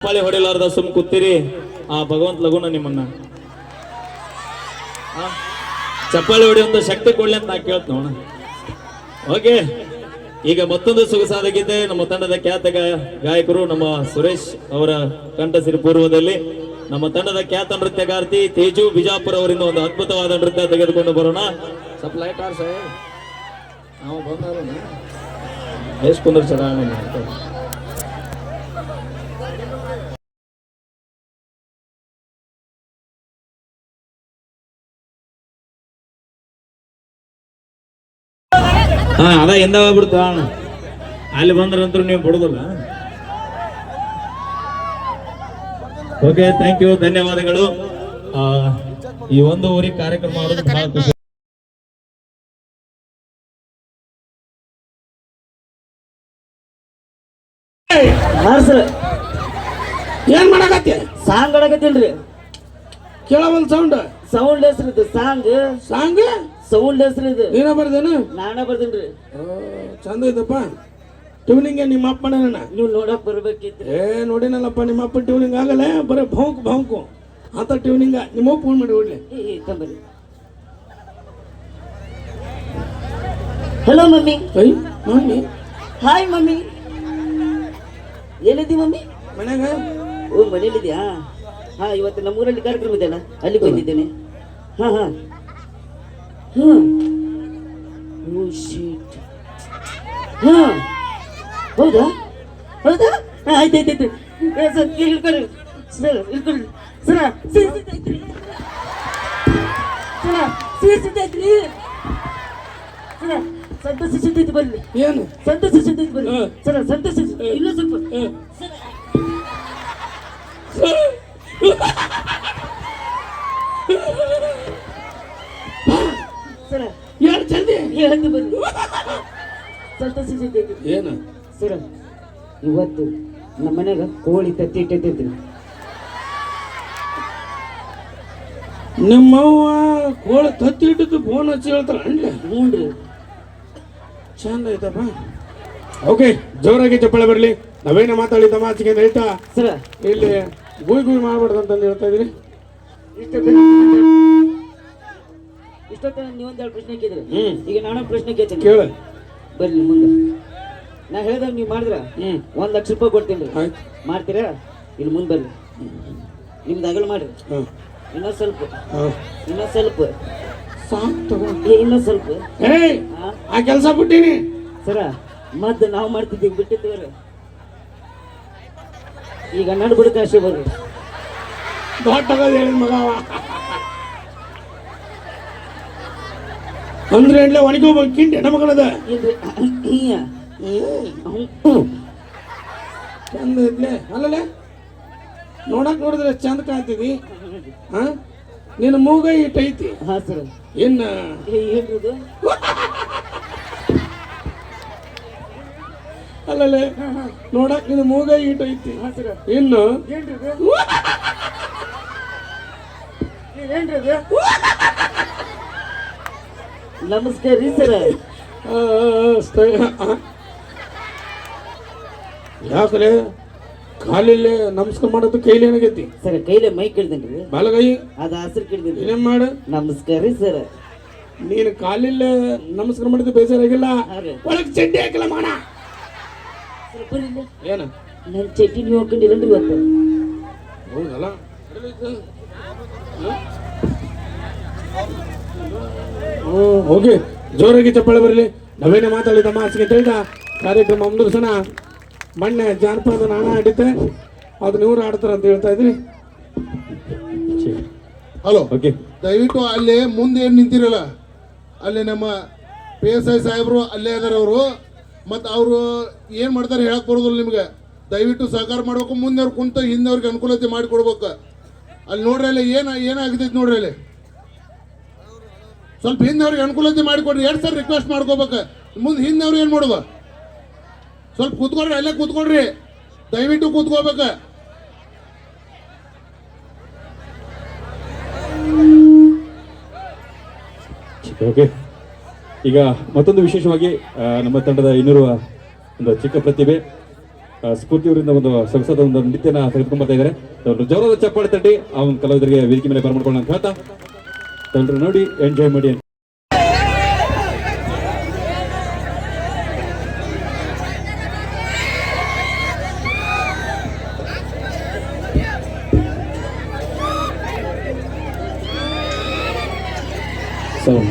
ಚಪ್ಪಾಳಿ ಹೊಡಿಲಾರ್ದ ಸುಮ್ ಕೂತೀರಿ. ಆ ಭಗವಂತ ಲಗುನ ನಿಮ್ಮನ್ನ? ಚಪ್ಪಾಳಿ ಹೊಡೆಯುವಂತ ಶಕ್ತಿ ಕೊಡ್ಲಿ ಅಂತ ನಾ ಕೇಳ್ತ ನೋಣ ಓಕೆ ಈಗ ಮತ್ತೊಂದು ಸೊಗಸಾದ ಗೀತೆ ನಮ್ಮ ತಂಡದ ಖ್ಯಾತ ಗಾಯ- ಗಾಯಕರು ನಮ್ಮ ಸುರೇಶ್ ಅವರ ಕಂಠಸಿರಿ ಪೂರ್ವದಲ್ಲಿ. ನಮ್ಮ ತಂಡದ ಖ್ಯಾತ ನೃತ್ಯಗಾರ್ತಿ ತೇಜು ಬಿಜಾಪುರ ಅವರಿಂದ ಒಂದು ಅದ್ಭುತವಾದ ನೃತ್ಯ ತೆಗೆದುಕೊಂಡು ಬರೋಣ. ಸ್ವಲ್ಪ ಲೈಟ್ ಸರ್ ನಾವು ಬಂದ ಎಷ್ಟು ಕುಂದ್ರ ಎಂದ ಹೋಗ್ಬಿಡ್ತು ಅಲ್ಲಿ ಬಂದ್ರಂತೂ ನೀವು ಬಿಡುದಿಲ್ಲ? ಓಕೆ ಥ್ಯಾಂಕ್ ಯು ಧನ್ಯವಾದಗಳು. ಆ, ಈ ಒಂದು ಊರಿಗೆ ಕಾರ್ಯಕ್ರಮ ಮಾಡೋದು ಬಹಳ ಖುಷಿ. ಸರ್ ಏನ್ ಮಾಡಕತ್ತಿ? ಸಾಂಗ್ ಹೇಳಾಕತ್ತಿಲ್ರಿ ಕೇಳ ಒಂದ್ ಸೌಂಡ್ ಸೌಂಡ್ ಹೆಸರಿದ್ದು ಸಾಂಗ್. ಸಾಂಗ್? ಸೌಂಡ್ ಹೆಸ್ರು ಇದು. ನೀನ ಬರ್ದೇನು? ನಾನ ಬರ್ದೇನ್ರಿ. ಚಂದ ಇದಪ್ಪ. ಟ್ಯೂನಿಂಗ್ ನಿಮ್ಮ ಅಪ್ಪ ನನ್ನ ನೀವು ನೋಡಕ್ ಬರ್ಬೇಕಿತ್ತು. ಏ ನೋಡಿನಲ್ಲಪ್ಪ ನಿಮ್ಮ ಅಪ್ಪ ಟ್ಯೂನಿಂಗ್ ಆಗಲ್ಲ ಬರೀ ಭೌಂಕ್ ಭೌಂಕು. ಅಂತ ಟ್ಯೂನಿಂಗ ನಿಮ್ಮ ಫೋನ್ ಮಾಡಿ ಹೋಗ್ಲಿ. ತಂಬರಿ ಹಲೋ ಮಮ್ಮಿ. ಐ ಮಮ್ಮಿ. Hi mummy. ಎಲ್ಲಿದ್ದಿ ಮಮ್ಮಿ? ಮನ್ಯಾಗ ಓ ಮನೇಲಿದ್ಯಾ? ಹಾ ಇವತ್ತು ನಮ್ಮೂರಲ್ಲಿ ಕಾರ್ಯಕ್ರಮ ಇದೆಯಲ್ಲ ಅಲ್ಲಿ? ಬಂದಿದ್ದೇನೆ. ಹಾ ಹಾ. ಹಾ ಓ ಶೀಟ್ ಹಾ ಹೌದಾ? ಹೌದಾ? ಹಾ, ಆಯ್ತು ಆಯ್ತು ಆಯ್ತು. ಸರ್ ಇಳ್ಕೊಳ್ಳಿ. ಸರ್ ಇಳ್ಕೊಳ್ಳಿ. ಸರ ಸೀಸಿದ್ದೈತ್ರಿ ಸರ ಸೀಸಿದ್ದೈತ್ರಿ ಸರ ಸಂತೋಷ ಸಿದ್ದೈತಿ ಬರ್ಲಿ ಏನು? ಸಂತೋಷ ಸಿದ್ದೈತಿ ಹಾ. ಸರ ಸಂತೋಷ ಇಲ್ಲ ಸ್ವಲ್ಪ. ಸರ. ಜಲ್ದಿ ಬಂದು ಸಂತೋಷ ಏನು? ಸರ ಇವತ್ತು ನಮ್ಮ ಮನೆಯಾಗ ಕೋಳಿ ತತ್ತಿ ಇಟ್ಟೈತಿ ನಿಮ್ಮವ್ವ ಕೋಳಿ ತತ್ತಿ ಇಟ್ಟಿದ್ದು ಫೋನ್ ಹಚ್ಚಿ ಹೇಳ್ತಾರ ಹ್ಞೂ ಹ್ಞೂನ್ರಿ ಚಂದ ಐತಪ್ಪ. ಓಕೆ ಜೋರಾಗಿ ಚಪ್ಪಳೆ ಬರಲಿ. ನಾವೇನ ಮಾತಾಡಿ ಅಂತ ಹೇಳ್ತಾ ಸರ. ಇಲ್ಲಿ ಗುಯ್ ಗುಯ್ ಮಾಡ್ಬಾರ್ದು ಅಂತಂದು ಹೇಳ್ತಾ ಇದೀನಿ ಇಷ್ಟೊತ್ತ ಇಷ್ಟೊತ್ತ ನೀವೊಂದೆರಡು ಪ್ರಶ್ನೆ ಕೇಳಿದ್ರಿ. ಹ್ಮ್. ಈಗ ನಾನು ಪ್ರಶ್ನೆ ಕೇಳ್ತೇನೆ. ಕೇಳು. ಬರ್ಲಿ ಮುಂದೆ. ನಾ ಹೇಳ್ದಾಗ ನೀವು ಮಾಡಿದ್ರ? ಹ್ಮ್. ಒಂದ್ ಲಕ್ಷ ರೂಪಾಯಿ ಕೊಡ್ತೀನಿ ಆಯ್ತು. ಮಾಡ್ತೀರಾ? ಇಲ್ಲಿ ಮುಂದೆ ಬರ್ಲಿ ನಿಮ್ದು ಅಗಲ ಮಾಡ್ರಿ. ಹಾಂ. ಇನ್ನೊಂದ್ ಸ್ವಲ್ಪ. ಹಾಂ. ಇನ್ನೊಂದ್ ಸ್ವಲ್ಪ. ಸಾಕು ತಗೋ ಏ, ಇನ್ನೊಂದ್ ಸ್ವಲ್ಪ. ಏಯ್! ಆ, ಆ ಕೆಲಸ ಬಿಟ್ಟೀನಿ. ಸರ ಮದ್ದು ನಾವು ಮಾಡ್ತಿದ್ದೀವಿ ಬಿಟ್ಟಿದ್ದೀವ್ರಿ ಈಗ ನಡು ಬಿಡಕ್ಕೆ ಅಷ್ಟೇ ಬರ್ರಿ. ದೊಡ್ಡ ಹೇಳಿದ ಮಗ ಅವ. ಅಂದ್ರೆ ಎಲ್ಲ ಒಣಗೋಗ್ಬೇಕು ಕಿಂಡಿ ಹೆಣ್ಮಗಳದ. ಹ್ಮ್. ಚಂದ ಇದ್ಲೆ ಅಲ್ಲಲೆ ನೋಡಕ್ ನೋಡಿದ್ರೆ ಚಂದ ಕಾಣ್ತಿದಿ. ಹಾ ನಿನ್ನ ಮೂಗ ಇಟ್ಟೈತಿ ಐತಿ. ಹಾ ಸರ್. ಇನ್ನ ಏ, ಅಲ್ಲಲೆ ನೋಡಕ್ ನಿನ್ನ ಮೂಗ ಇಟ್ಟೈತಿ ಇನ್ನು ಏನ್ರಿ ನಮಸ್ಕಾರ ರೀ ಸರ್. ಯಾಕಲೆ ನಮಸ್ಕಾರ ಮಾಡೋದು ಕೈಲಿ ಏನಾಗೈತಿ? ಸರ್ ಕೈಲೇ ಮೈ ಕೇಳ್ದೇನ್ರಿ. ಬಾಲಗೈ? ಅದ ಹಸಿರು ಕೇಳ್ದೇನ್ರಿ. ಏನೇನ್ ಮಾಡು? ನಮಸ್ಕಾರ ರೀ ಸರ್. ನೀನು ಕಾಲಿಲ್ಲ ನಮಸ್ಕಾರ ಮಾಡಿದ್ದು ಬೇಜಾರಾಗಿಲ್ಲ? ಒಳಗೆ ಒಳಗ್ ಚಡ್ಡಿ ಹಾಕಿಲ್ಲ ಮಾಡ. ಏನ? ನನ್ನ ಚಡ್ಡಿ ನೀವು ಹಾಕೊಂಡಿರಲ್ರಿ ಇವತ್ತು. ಹೌದಲ್ಲ ಹ್ಮ್ ಓಕೆ ಜೋರಾಗಿ ಚಪ್ಪಾಳೆ ಬರಲಿ. ನಾವೇನೇ ಮಾತಾಡಿದ ಮಾಸಿಗೆ ತಿಳಿದ? ಕಾರ್ಯಕ್ರಮ ಮುಂದುವರ್ಸೋಣ ಮೊನ್ನೆ ಜಾನಪದ ನಾಣ ಆಡಿದ್ದೆ. ಅದು ಇವ್ರು ಆಡ್ತಾರ ಅಂತ ಹೇಳ್ತಾ ಇದ್ರಿ ಹಲೋ. ಓಕೆ. ದಯವಿಟ್ಟು ಅಲ್ಲಿ ಮುಂದೆ ಏನು ನಿಂತಿರಲ್ಲ? ಅಲ್ಲಿ ನಮ್ಮ ಪಿ ಎಸ್ ಐ ಸಾಹೇಬರು ಅಲ್ಲೇ ಅದಾರ ಅವರು. ಮತ್ತು ಅವರು ಏನು ಮಾಡ್ತಾರೆ ಹೇಳಕ್ ಬರೋದಿಲ್ಲ ನಿಮ್ಗೆ. ದಯವಿಟ್ಟು ಸಹಕಾರ ಮಾಡ್ಬೇಕು ಮುಂದೆ ಅವ್ರು ಕುಂತ ಹಿಂದೆ ಅವ್ರಿಗೆ ಅನುಕೂಲತೆ ಮಾಡಿಕೊಡ್ಬೇಕು. ಅಲ್ಲಿ ನೋಡ್ರಿ ಅಲ್ಲಿ ಏನು ಏನಾಗ್ತೈತೆ ನೋಡ್ರಿ ಅಲ್ಲಿ? ಸ್ವಲ್ಪ ಹಿಂದೆ ಅವ್ರಿಗೆ ಅನುಕೂಲತೆ ಮಾಡಿಕೊಡ್ರಿ. ಎರಡು ಸರ್ ರಿಕ್ವೆಸ್ಟ್ ಮಾಡ್ಕೋಬೇಕು. ಮುಂದೆ ಹಿಂದೆ ಅವ್ರು ಏನು ಮಾಡುವ? ಸ್ವಲ್ಪ ಕೂತ್ಕೊಡ್ರಿ ಅಲ್ಲೇ ಕೂತ್ಕೊಳ್ರಿ. ದಯವಿಟ್ಟು ಕೂತ್ಕೋಬೇಕು. ಓಕೆ ಈಗ ಮತ್ತೊಂದು ವಿಶೇಷವಾಗಿ ನಮ್ಮ ತಂಡದ ಇನ್ನೂರುವ ಒಂದು ಚಿಕ್ಕ ಪ್ರತಿಭೆ ಸ್ಫೂರ್ತಿಯವರಿಂದ ಒಂದು ಸಂಸದ ಒಂದು ನೃತ್ಯನ ತೆಗೆದುಕೊಂಡ್ ಬರ್ತಾ ಇದ್ದಾರೆ. ಜೋರದ ಚಪ್ಪಾಳೆ ತಟ್ಟಿ, ಅವನ ಕಲಾವಿದರಿಗೆ ವೇದಿಕೆ ಮೇಲೆ ಬರ್ಮಾಡ್ಕೊಳ್ಳೋಣ ಅಂತ ಹೇಳ್ತಾ ತಾವೆಲ್ಲರೂ ನೋಡಿ ಎಂಜಾಯ್ ಮಾಡಿ ಅಂತ ಸೌಂಡ್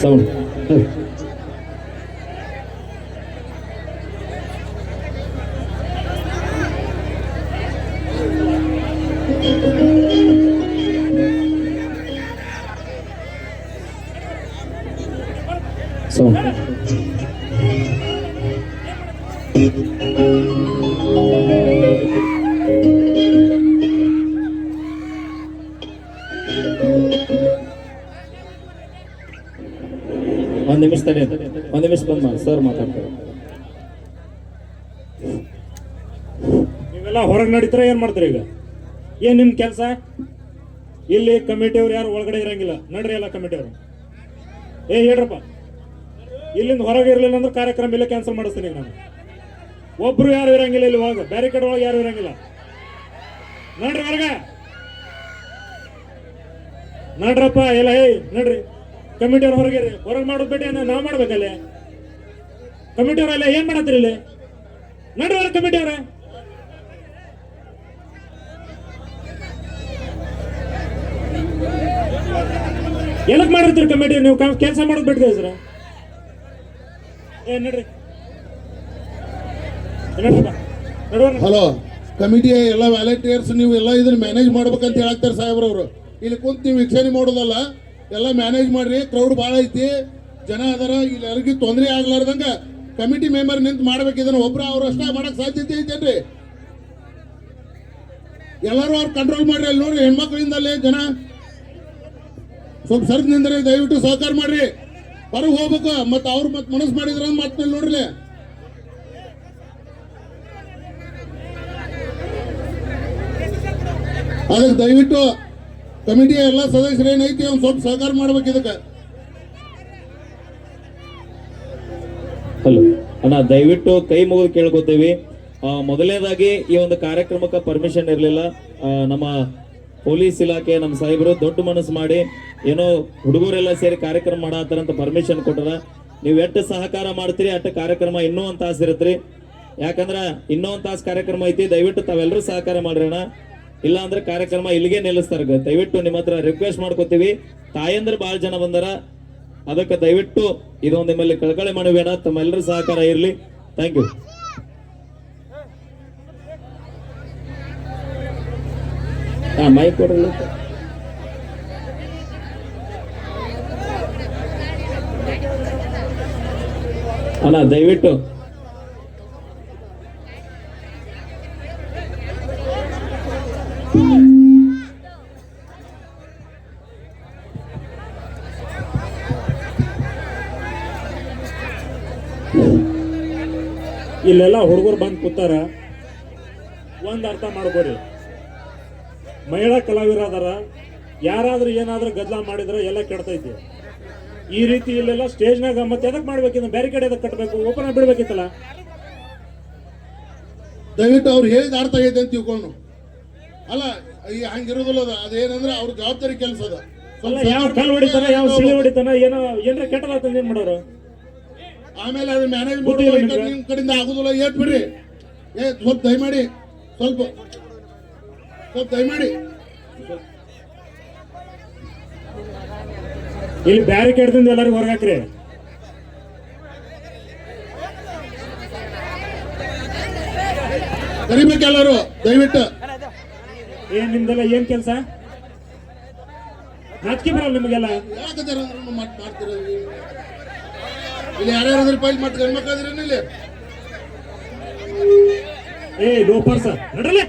ಸೌಂಡ್ ಒಂದ್ ನಿಮಿಷ ತಡೆ, ಒಂದು ನಿಮಿಷ ಬಂದ್ ಮಾಡಿ ಸರ್ ಮಾತಾಡ್ತಾರೆ. ನೀವೆಲ್ಲ ಹೊರಗೆ ನಡೀತಾರ, ಏನ್ ಮಾಡ್ತೀರಿ ಈಗ? ಏನ್ ನಿಮ್ ಕೆಲಸ? ಇಲ್ಲಿ ಕಮಿಟಿಯವ್ರು ಯಾರು ಒಳಗಡೆ ಇರಂಗಿಲ್ಲ. ನಡ್ರಿ ಎಲ್ಲ ಕಮಿಟಿಯವರು ಏ, ಹೇಳ್ರಪ್ಪ. ಇಲ್ಲಿಂದ ಹೊರಗೆ ಇರಲಿಲ್ಲ ಅಂದ್ರೆ ಕಾರ್ಯಕ್ರಮ ಇಲ್ಲ ಕ್ಯಾನ್ಸಲ್ ಮಾಡಿಸ್ತೀನಿ ನಾನು. ಒಬ್ರು ಯಾರು ಇರಂಗಿಲ್ಲ ಇಲ್ಲಿ ಹೋಗ ಬ್ಯಾರಿಕೇಡ್ ಒಳಗೆ ಯಾರು ಇರಂಗಿಲ್ಲ. ನೋಡ್ರಿ ಹೊರಗೆ. ನೋಡ್ರಪ್ಪ, ಎಲ್ಲ ನೋಡ್ರಿ. ಕಮಿಟಿ ಅವ್ರು ಹೊರಗೆ ಹೊರಗೆ ಮಾಡೋದು ಅಂದ್ರೆ ನಾವು ಮಾಡ್ಬೇಕಲ್ಲೇ? ಕಮಿಟಿಯವ್ರಲ್ಲ ಏನ್ ಮಾಡತ್ತೀರಿ ಇಲ್ಲಿ? ನೋಡ್ರಿ ಅವ್ರ ಕಮಿಟಿ ಅವ್ರ. ಎದಕ್ ಮಾಡಿರ್ತೀರಿ ಕಮಿಟಿ ನೀವು? ಕೆಲಸ ಮಾಡೋದು ಬಿಟ್ಟಿದೆ ಸರ್ ಏ ನಡ್ರಿ ನಡ್ರಪ್ಪ ನಡುವಣ್ಣ ಹಲೋ ಕಮಿಟಿ ಎಲ್ಲ ವ್ಯಾಲಂಟಿಯರ್ಸ್ ನೀವು ಎಲ್ಲ ಇದನ್ನ ಮ್ಯಾನೇಜ್ ಮಾಡ್ಬೇಕಂತ ಹೇಳಾಕ್ತಾರೆ ಸಾಹೇಬ್ರವ್ರು ಇಲ್ಲಿ ಕುಂತ ನೀವು ವೀಕ್ಷಣೆ ಮಾಡೋದಲ್ಲ, ಎಲ್ಲ ಮ್ಯಾನೇಜ್ ಮಾಡ್ರಿ ಕ್ರೌಡ್ ಭಾಳ ಐತಿ, ಜನ ಅದರ, ಇಲ್ಲಿ ಯಾರಿಗೂ ತೊಂದರೆ ಆಗ್ಲಾರ್ದಂಗ ಕಮಿಟಿ ಮೆಂಬರ್ ನಿಂತು ಮಾಡ್ಬೇಕು, ಇದನ್ನ ಒಬ್ರು ಅವ್ರು ಅಷ್ಟೇ ಮಾಡಕ್ ಸಾಧ್ಯತೆ ಐತೇನ್ರಿ ಎಲ್ಲರೂ ಅವ್ರು ಕಂಟ್ರೋಲ್ ಮಾಡ್ರಿ ಅಲ್ಲಿ ನೋಡ್ರಿ ಹೆಣ್ಮಕ್ಳಿಂದ ಅಲ್ಲಿ ಜನ. ಸ್ವಲ್ಪ ಸರ್ದ್ ನಿಂದ್ರಿ, ದಯವಿಟ್ಟು ಸಹಕಾರ ಮಾಡ್ರಿ. ಹೊರಗೆ ಹೋಗ್ಬೇಕ. ಮತ್ತೆ ಅವ್ರು ಮತ್ತೆ ಮನಸ್ಸು ಮಾಡಿದ್ರ ಮತ್ತೆ ನೋಡ್ರಿ ಅದಕ್ಕೆ ದಯವಿಟ್ಟು ಕಮಿಟಿಯ ಎಲ್ಲ ಸದಸ್ಯರು ಏನೈತಿ ಒಂದ್ ಸ್ವಲ್ಪ ಸಹಕಾರ ಮಾಡ್ಬೇಕು ಇದಕ್ಕೆ. ಹಲೋ. ಅಣ್ಣ, ದಯವಿಟ್ಟು ಕೈ ಮುಗಿದು ಕೇಳ್ಕೊತೀವಿ. ಮೊದಲನೇದಾಗಿ ಈ ಒಂದು ಕಾರ್ಯಕ್ರಮಕ್ಕೆ ಪರ್ಮಿಷನ್ ಇರಲಿಲ್ಲ. ನಮ್ಮ ಪೊಲೀಸ್ ಇಲಾಖೆ ನಮ್ಮ ಸಾಹೇಬರು ದೊಡ್ಡ ಮನಸ್ಸು ಮಾಡಿ ಏನೋ ಹುಡುಗರೆಲ್ಲ ಸೇರಿ ಕಾರ್ಯಕ್ರಮ ಮಾಡತ್ತಾರಂತ ಪರ್ಮಿಷನ್ ಕೊಟ್ಟರ. ನೀವು ಎಷ್ಟು ಸಹಕಾರ ಮಾಡ್ತೀರಿ, ಅಷ್ಟು ಕಾರ್ಯಕ್ರಮ ಇನ್ನೂ ಒಂದು ತಾಸು ಇರತ್ರಿ. ಯಾಕಂದ್ರ ಇನ್ನೂ ಒಂದು ತಾಸು ಕಾರ್ಯಕ್ರಮ ಐತಿ, ದಯವಿಟ್ಟು ತಾವೆಲ್ಲರೂ ಸಹಕಾರ ಮಾಡ್ರಣ ಇಲ್ಲ ಅಂದ್ರೆ ಕಾರ್ಯಕ್ರಮ ಇಲ್ಲಿಗೆ ನಿಲ್ಲಿಸ್ತಾರ ದಯವಿಟ್ಟು ನಿಮ್ಮ ಹತ್ರ ರಿಕ್ವೆಸ್ಟ್ ಮಾಡ್ಕೋತೀವಿ. ತಾಯಂದ್ರೆ ಭಾಳ ಜನ ಬಂದಾರ. ಅದಕ್ಕೆ ದಯವಿಟ್ಟು ಇದೊಂದು ನಿಮ್ಮಲ್ಲಿ ಕಳಕಳಿ ಮಾಡಬೇಡ ತಮ್ಮೆಲ್ಲರೂ ಸಹಕಾರ ಇರಲಿ. ಥ್ಯಾಂಕ್ ಯು ಹಾ ಮೈ ಕೊಡಲು ಅಣ್ಣ ದಯವಿಟ್ಟು. ಇಲ್ಲೆಲ್ಲ ಹುಡುಗರು ಬಂದು ಕೂತಾರ. ಒಂದು ಅರ್ಥ ಮಾಡ್ಕೋರಿ. ಮಹಿಳಾ ಕಲಾವಿರ ಅದಾರ ಯಾರಾದ್ರೂ ಏನಾದ್ರೂ ಗದ್ದಲ ಮಾಡಿದ್ರೆ ಎಲ್ಲ ಕೆಡ್ತೈತಿ. ಈ ರೀತಿ ಇಲ್ಲೆಲ್ಲ ಸ್ಟೇಜ್ನಾಗ ಮತ್ತೆ ಎದಕ್ ಮಾಡ್ಬೇಕಿನ್ನ ಬ್ಯಾರಿಕೇಡ್ ಎದಕ್ ಕಟ್ಟಬೇಕು ಓಪನ್ ಆಗಿ ಬಿಡ್ಬೇಕಿತ್ತಲ್ಲ? ದಯವಿಟ್ಟು ಅವ್ರು ಹೇಳಿದ ಅರ್ಥ ಆಗೈತೆ ಅಂತ ತಿಳ್ಕೊಂಡು. ಅಲ್ಲ ಈ ಹಂಗಿರೋದಿಲ್ಲ ಅದು. ಅದೇನಂದ್ರೆ ಅವ್ರ ಜವಾಬ್ದಾರಿ ಕೆಲಸ ಅದ. ಯಾವ ಕಲ್ ಹೊಡಿತಾನ ಯಾವ ಸಿಳಿ ಹೊಡಿತಾನ ಏನೋ ಏನಾರ ಕೆಟ್ಟದಾಗ್ತಂದ ಏನ್ ಮಾಡೋರು? ಆಮೇಲೆ ಅದು ಮ್ಯಾನೇಜ್ ನಿಮ್ ಕಡೆಯಿಂದ ಆಗುದಿಲ್ಲ. ಏಟ್ ಬಿಡ್ರಿ. ಏ ಸ್ವಲ್ಪ ದಯಮಾಡಿ ಸ್ವಲ್ಪ ಸ್ವಲ್ಪ ದಯಮಾಡಿ. ಇಲ್ಲಿ ಬ್ಯಾರಿಕೇಡ್ದಿಂದ ಎಲ್ಲರಿಗೂ ಹೊರಗಾಕ್ರಿ. ಎಲ್ಲರೂ ದಯವಿಟ್ಟು. ಏನ್ ನಿಮ್ದೆಲ್ಲ ಏನ್ ಕೆಲಸ? ನಾಚಿಕೆ ಬರಲ್ಲ ನಿಮಗೆಲ್ಲ? ಮಾಡ್ತೀರ ಇಲ್ಲಿ ಯಾರ್ಯಾರು ಪೈಲ್ ಮತ್ತೆ ಗಂಡ್ಮಕ್ಳಾದ್ರೇನು ಇಲ್ಲಿ ಏ ಲೋಪರ್ಸ ನಡ್ರಲ್ಲೇ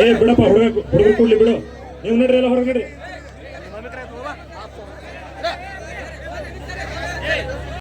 ಏ ಬಿಡಪ್ಪ ಹುಡುಗ ಹುಡುಗ ಕೊಡ್ಲಿ ಬಿಡು. ನೀವು ನಡ್ರಿ ಎಲ್ಲ ಹೊರಗೆ ನಡ್ರಿ